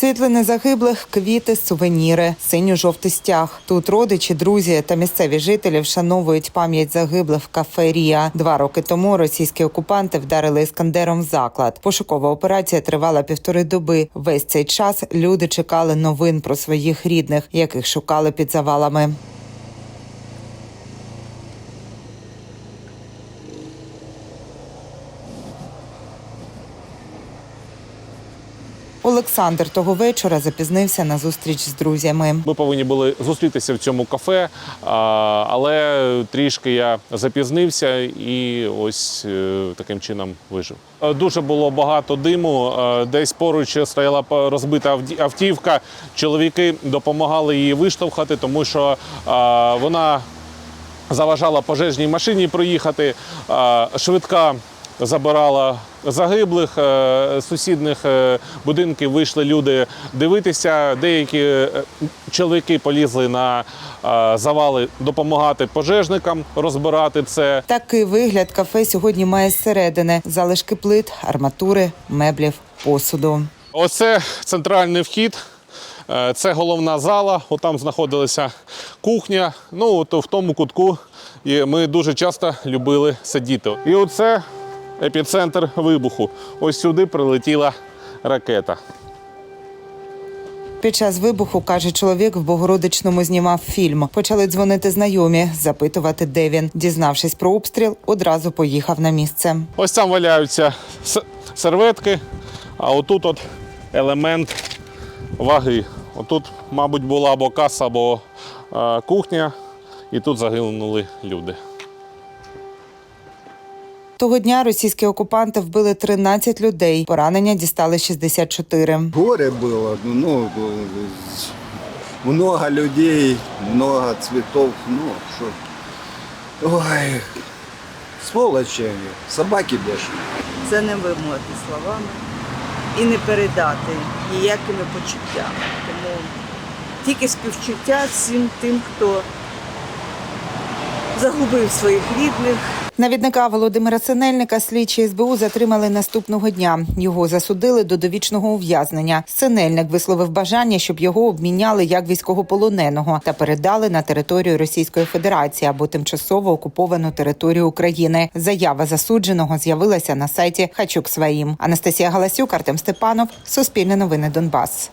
Світлини загиблих, квіти, сувеніри, синьо-жовтий стяг. Тут родичі, друзі та місцеві жителі вшановують пам'ять загиблих в кафе Рія. Два роки тому російські окупанти вдарили іскандером в заклад. Пошукова операція тривала півтори доби. Весь цей час люди чекали новин про своїх рідних, яких шукали під завалами. Олександр того вечора запізнився на зустріч з друзями. Ми повинні були зустрітися в цьому кафе, але трішки я запізнився і ось е, таким чином вижив. Е, Дуже було багато диму. е, Десь поруч стояла розбита автівка. Чоловіки допомагали її виштовхати, тому що вона заважала пожежній машині проїхати. Швидка забирала загиблих. е, З сусідних е, будинків вийшли люди дивитися. Деякі е, чоловіки полізли на завали допомагати пожежникам розбирати це. Такий вигляд кафе сьогодні має зсередини: залишки плит, арматури, меблів, посуду. Оце центральний вхід. Це головна зала. Отам знаходилася кухня. Ну, от в тому кутку і ми дуже часто любили сидіти. І оце епіцентр вибуху. Ось сюди прилетіла ракета. Під час вибуху каже чоловік, в Богородичному знімав фільм. Почали дзвонити знайомі, запитувати, де він. Дізнавшись про обстріл, одразу поїхав на місце. Ось там валяються серветки, а отут от елемент ваги. Отут, мабуть, була або каса, або е, кухня, і тут загинули люди. Того дня російські окупанти вбили 13 людей. Поранення дістали 64. Горе было, ну, много людей, много цветов, ну, что. Ой, сволочи они, собаки бешеные. Це не вимовити словами і не передати ніякими почуттями. Тому тільки співчуття всім тим, хто загубив своїх рідних. Навідника Володимира Синельника слідчі СБУ затримали наступного дня. Його засудили до довічного ув'язнення. Синельник висловив бажання, щоб його обміняли як військовополоненого та передали на територію Російської Федерації або тимчасово окуповану територію України. Заява засудженого з'явилася на сайті Хачук Своїм. Анастасія Галасюк, Артем Степанов, Суспільне новини Донбас.